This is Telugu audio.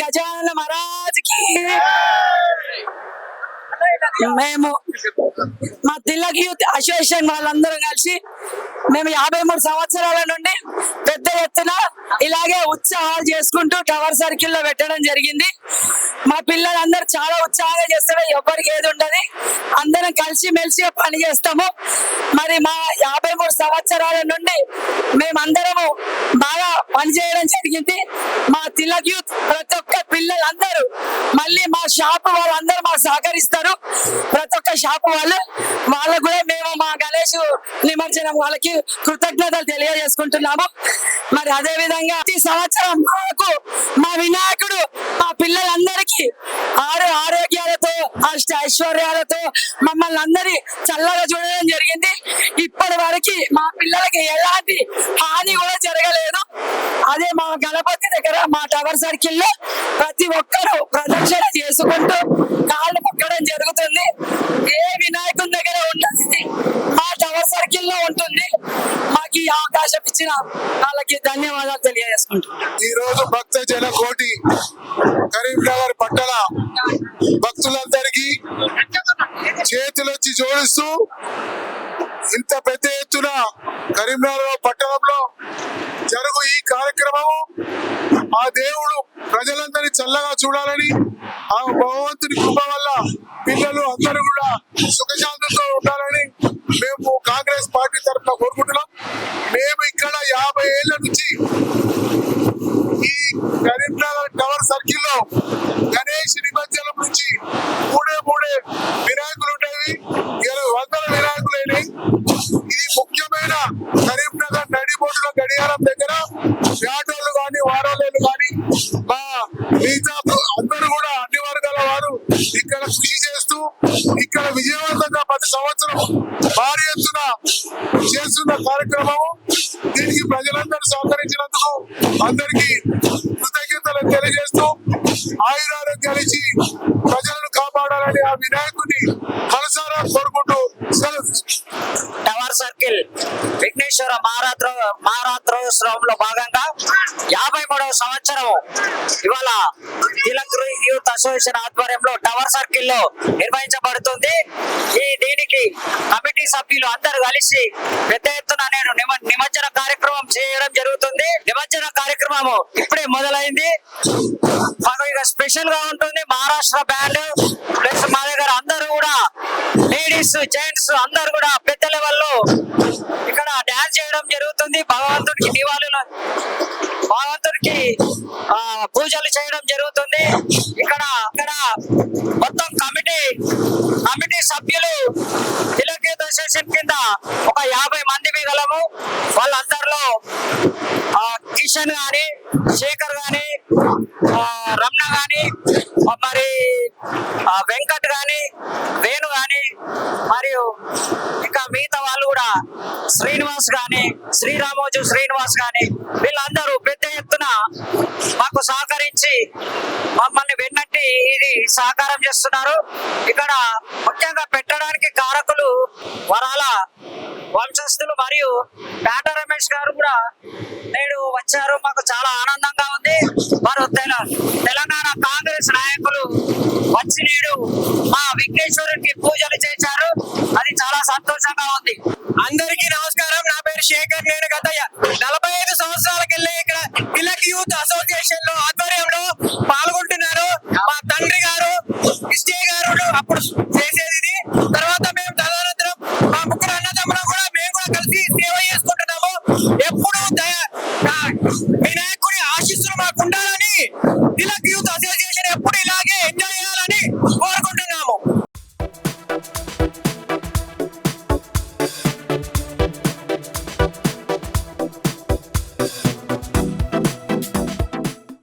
గజాన మహారాజ్కి మేము మా తిల్లకి యూత్ అసోసియేషన్ వాళ్ళందరూ కలిసి మేము యాభై మూడు సంవత్సరాల నుండి పెద్ద ఎత్తున ఇలాగే ఉత్సాహాలు చేసుకుంటూ టవర్ సర్కిల్లో పెట్టడం జరిగింది. మా పిల్లలందరూ చాలా ఉత్సాహంగా చేస్తారు. ఎవరికి ఏది ఉండదు. అందరం కలిసి మెలిసి పని చేస్తాము. మరి మా యాభై మూడు సంవత్సరాల నుండి మేమందరము బాగా పనిచేయడం జరిగింది. మా తిలక్ యూత్ ప్రతి ఒక్క పిల్లలందరూ మళ్ళీ మా షాప్ వాళ్ళందరూ మాకు సహకరిస్తారు. ప్రతి ఒక్క షాప్ వాళ్ళు వాళ్ళకు కూడా మేము మా గణేష్ నిమజ్జనం వాళ్ళకి కృతజ్ఞతలు తెలియజేసుకుంటున్నాము. మరి అదే విధంగా ప్రతి సంవత్సరం మాకు మా వినాయకుడు మా పిల్లలందరికీ ఆరు ఆరోగ్యాలతో అష్ట ఐశ్వర్యాలతో మమ్మల్ని అందరి చల్లగా చూడడం జరిగింది. ఇప్పటి వరకు మా పిల్లలకి ఎలాంటి హాని కూడా జరగలేదు. అదే మా గణపతి దగ్గర మా టవర్ సర్కిల్లో ప్రతి ఒక్కరూ ప్రదక్షిణ చేసుకుంటూ కాళ్ళు మొక్కడం జరుగుతుంది. ఏ వినాయకుని దగ్గర ఉండదు మా టవర్ సర్కిల్లో ఉంటుంది. మాకు ఈ అవకాశం ఇచ్చిన వాళ్ళకి ధన్యవాదాలు తెలియజేసుకుంటున్నాం. ఈ రోజు భక్త జన కోటి కరీంనగర్ పట్టణ భక్తులందరికీ చేతులొచ్చి జోడిస్తూ ఇంత పెద్ద ఎత్తున కరీంనగర్ పట్టణంలో జరుగు ఈ కార్యక్రమము. ఆ దేవుడు ప్రజలందరినీ చల్లగా చూడాలని ఆ భగవంతుని కృప వల్ల పిల్లలు అందరూ కూడా సుఖశాంతంతో ఉండాలని మేము కాంగ్రెస్ పార్టీ తరఫున కోరుకుంటున్నాం. మేము ఇక్కడ యాభై ఏళ్ళ నుంచి ఈ కరీంనగర్ టవర్ సర్కిల్లో గణేష్ నిమజ్జనం నుంచి ఆటోలు కానీ వారాలు కానీ మా మిగతా అందరూ కూడా అన్ని వర్గాల వారు ఇక్కడ కృషి చేస్తూ ఇక్కడ విజయవంతంగా ప్రతి సంవత్సరం భారీ ఎత్తున చేస్తున్న కార్యక్రమము. దీనికి ప్రజలందరూ సహకరించినందుకు అందరికీ కృతజ్ఞతలు తెలియజేస్తూ ఆయురారోగ్యాలు కలిసి ప్రజలను కాపాడాలని ఆ వినాయకుడిని మనసారా కోరుకుంటూ టవర్ సర్కిల్. విఘ్నేశ్వర మహారాత్ర మహారాత్రోత్సవంలో భాగంగా యాభై మూడవ సంవత్సరం ఇవాళ తిలక్ యూత్ అసోసియేషన్ ఆధ్వర్యంలో టవర్ సర్కిల్లో నిర్వహించబడుతుంది. ఈ దీనికి కమిటీ సభ్యులు అందరూ కలిసి పెద్ద ఎత్తున నేను నిమ- నిమజ్జన కార్యక్రమం చేయడం జరుగుతుంది. నిమజ్జన కార్యక్రమం ఇప్పుడే మొదలైంది. మాకు ఇక స్పెషల్గా ఉంటుంది. మహారాష్ట్ర బ్యాండ్ ప్లస్ మా దగ్గర అందరూ కూడా లేడీస్ జెంట్స్ అందరు కూడా పెద్ద లెవెల్లో ఇక్కడ డాన్స్ చేయడం జరుగుతుంది. భగవంతుడికి నివాళులు భగవంతుడికి ఆ, పూజలు చేయడం జరుగుతుంది. ఇక్కడ ఇక్కడ మొత్తం కమిటీ కమిటీ సభ్యులు తిలకేత అసోసియేషన్ కింద ఒక యాభై మంది మిగలము. వాళ్ళందరిలో ఆ, కిషన్ గాని శేఖర్ గాని ఆ, రమణ గాని మరి ఆ, వెంకట్ గాని వేణు గాని మరియు ఇంకా మిగతా వాళ్ళు కూడా శ్రీనివాస్ గాని శ్రీరామోజు శ్రీనివాస్ గాని వీళ్ళందరూ పెద్ద ఎత్తున మాకు సహకరించి మమ్మల్ని వెన్నట్టి ఇది సహకారం చేస్తున్నారు. ఇక్కడ ముఖ్యంగా పెట్టడానికి కారకులు వరాల వంశస్థులు మరియు పేట రమేష్ గారు కూడా నేడు వచ్చారు. అందరికీ నమస్కారం. నా పేరు శేఖర్ నేను గత నలభై ఐదు సంవత్సరాల కింద ఇక్కడ తిలక్ యూత్ అసోసియేషన్లో ఆధ్వర్యంలో పాల్గొంటున్నారు. మా తండ్రి గారు విజయ్ గారు అప్పుడు చేసేది. తర్వాత మేము తదనంతరం మా ముగ్గురు అన్నదమ్ములు కూడా మేము కూడా కలిసి సేవ చేసుకుంటున్నాము. ఎప్పుడు